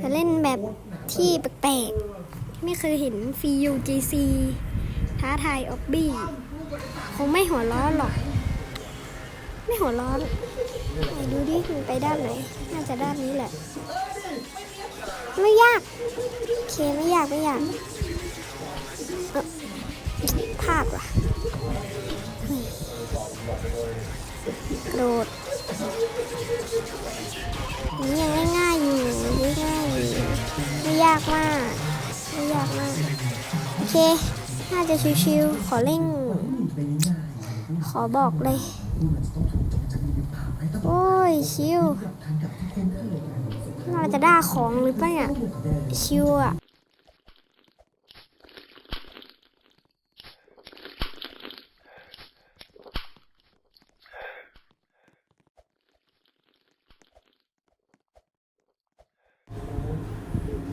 จะเล่นแบบที่แปลกๆ ไม่เคยเห็นฟียูจีซีท้าทายออบบี้ คงไม่หัวร้อนหรอก ไม่หัวร้อนดูดิมันไปด้านไหน น่าจะด้านนี้แหละ ไม่ยาก โอเคไม่ยากไม่ยากเอ้อพว่ะ โดดนี่ยังง่ายๆอยู่ง่ายอยู่ไม่ยากมากไม่ยากมากโอเคน่าจะชิวๆขอเร่ง ขอบอกเลย โอ้ยชิวน่าจะได้ของหรือเปล่าเนี่ยชิวอะ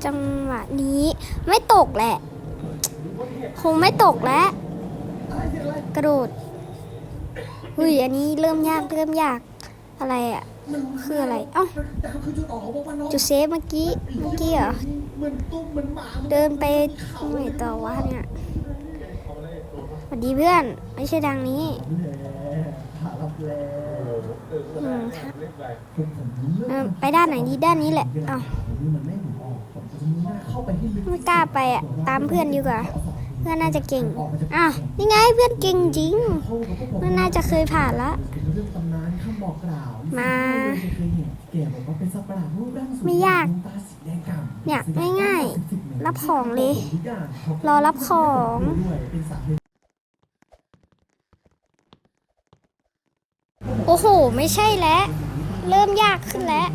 จังหวะนี้ ไม่ตกแหละ คงไม่ตกแล้วกระโดดอุ้ยอันนี้เริ่มยากเริ่มยากอะไรอะ คืออะไร เอ้าจุดเซฟเมื่อกี้เมื่อกี้เหรอเดินไปตรงไหนต่อวะเนี่ยสวัสดีเพื่อน ไม่ใช่ทางนี้อืมไปด้านไหนดีด้านนี้แหละ เอ้า ไม่กล้าไปอะ ตามเพื่อนดีกว่า เพื่อนน่าจะเก่ง อ้าว นี่ไงเพื่อนเก่งจริง เพื่อนน่าจะเคยผ่านละ มา ไม่ยาก เนี่ยง่ายๆ รับของเลย รอรับของโอ้โห ไม่ใช่แล้ว เริ่มยากขึ้นแล้ว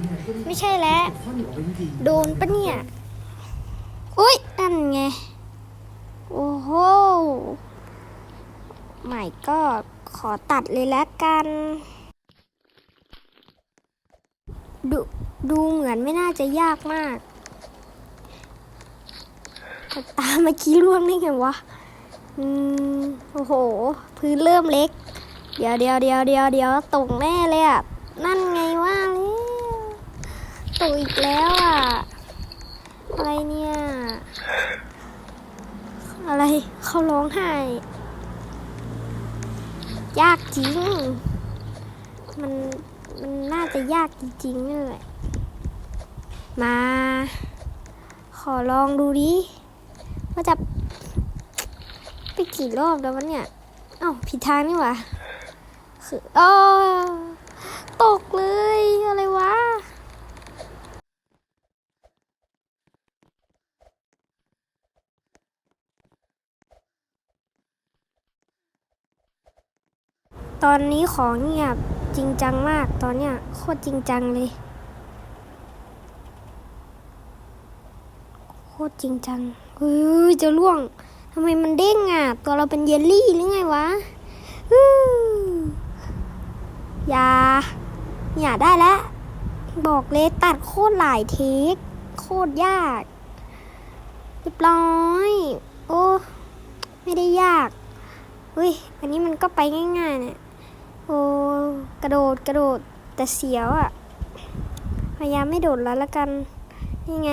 ไม่ใช่แล้ว โดนปะเนี่ยอุ้ยนั่นไง โอ้โหไม่ก็ ขอตัดเลยแล้วกัน ดูดูเหมือนไม่น่าจะยากมากตตามเมื่อกี้ร่วงได้ไงวะ อืม โอ้โห พื้นเริ่มเล็ก เดี๋ยวเดี๋ยวเดี๋ยวเดี๋ยวเดี๋ยวตกแน่เลยอะ นั่นไงว่าแล้วตกอีกแล้วอะ อะไรเนี่ย อะไรเขาร้องไห้ ยากจริง มันมันน่าจะยากจริงๆนั่นแหละมา ขอลองดูดิว่าจะไปกี่รอบแล้ววะเนี่ยเอ้าผิดทางนี่หว่าคืออ๋อตกเลย อะไรวะ ตอนนี้ของเงียบจริงจังมากตอนเนี้ยโคตรจริงจังเลย โคตรจริงจังเฮ้ยจะล่วงทำไมมันเด้งอะ ตัวเราเป็นเยลลี่หรือไงวะฮู้อย่าอย่าได้แล้วบอกเลยตัดโคตรหลายเทคโคตรยากเรียบร้อย โอ้ ไม่ได้ยากเฮ้ย อันนี้มันก็ไปง่ายๆเนี่ย โอ้กระโดดกระโดดแต่เสียวอะ่ะ พยายามไม่โดดแล้วละกัน นี่ไง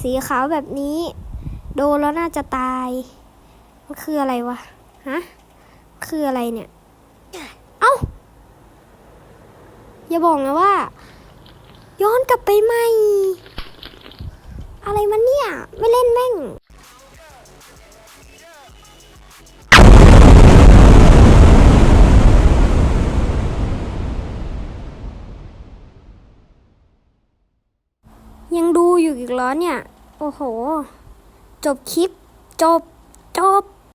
สีขาวแบบนี้ โดนแล้วน่าจะตาย มันคืออะไรวะ ฮะ คืออะไรเนี่ย เอ้า อย่าบอกนะว่า ย้อนกลับไปใหม่ อะไรมันเนี่ย ไม่เล่นแม่ง ยังดู อยู่อีกร้อนเนี่ย โอ้โห จบคลิป จบ จบ